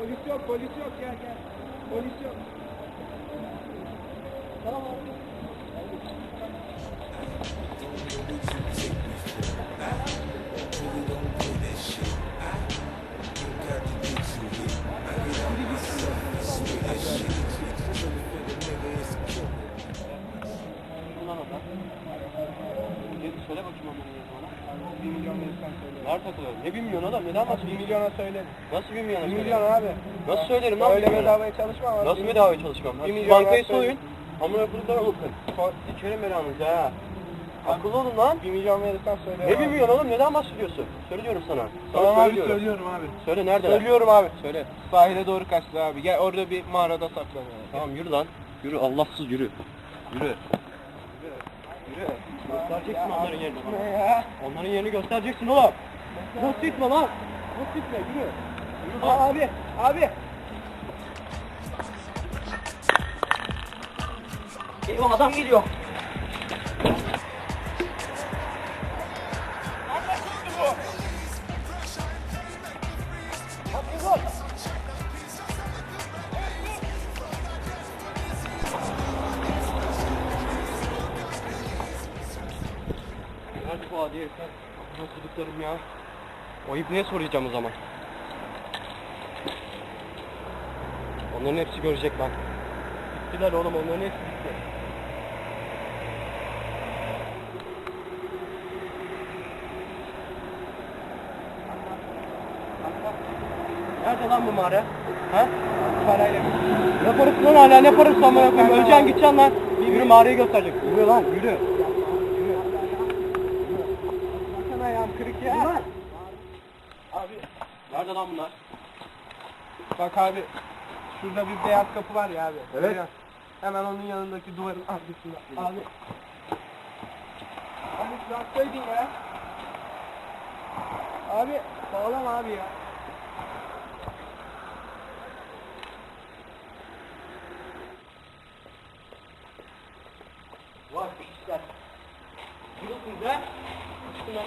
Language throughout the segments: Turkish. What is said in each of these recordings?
Polis yok, polis yok. Gel gel. Polis yok. Tamam abi. Söyle bakayım ne bana. Bir milyon verirsen söyle. Nerede takılıyor? Ne bir milyon adam? Neden Bir bahsediyorsun? milyona söyle. Nasıl bir milyon? Bir milyon abi. Nasıl söylerim lan? Öyle bir milyonu? bedavaya çalışma ama. Nasıl bedavaya çalışmam? Bir Siz milyon bankayı söyle. soyun. Amına koyduklarına bakın. Sikerim belanızı ha. Akıllı olun lan. Bir milyon verirsen söyle. Ne bir milyon oğlum? Neden bahsediyorsun? Söylüyorum sana. Sana Tamam abi söylüyorum. söylüyorum abi. Söyle nerede? Söylüyorum abi. Söyle. Sahile doğru kaçtı abi. Gel orada bir mağarada saklanıyor. Tamam yürü lan. Yürü Allahsız yürü. Yürü. Yürü. Göstereceksin onların yerini. bana. Onların yerini göstereceksin oğlum. Nasıl gitme lan? Nasıl gitme? Yürü. Yürü lan. Abi, abi. Eyvah adam geliyor. Bu adi herifler? Nasıl ya? O ne soracağım o zaman? Onların hepsi görecek lan. Gittiler oğlum onların hepsi gitti. Nerede lan bu mağara? Ha? Parayla. Ne parası lan hala ne parası amına koyayım? Öleceksin gideceksin lan. Yürü mağarayı gösterecek. Yürü lan yürü. Bakın ayağım kırık ya. Abi. Nerede lan bunlar? Bak abi. Şurada bir beyaz kapı var ya abi. Evet. Musun? Hemen onun yanındaki duvarın arkasında. Abi. Abi bıraksaydın ya. Abi bağlam abi ya. Vay pisler. Yürüsünüz ha? Çıkın lan.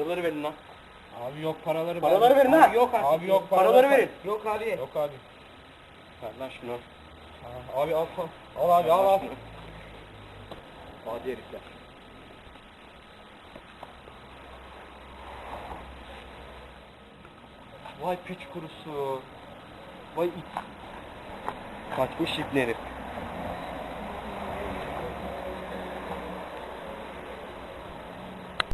Paraları verin lan. Abi yok paraları. Paraları verin ha. Yok abi. Abi yok Paraları verin. Yok abi. Yok abi. Ver lan şunu. Aa, Abi al al. Al abi al al. Adi herifler. Vay piç kurusu. Vay it. Kaçmış ipli herif.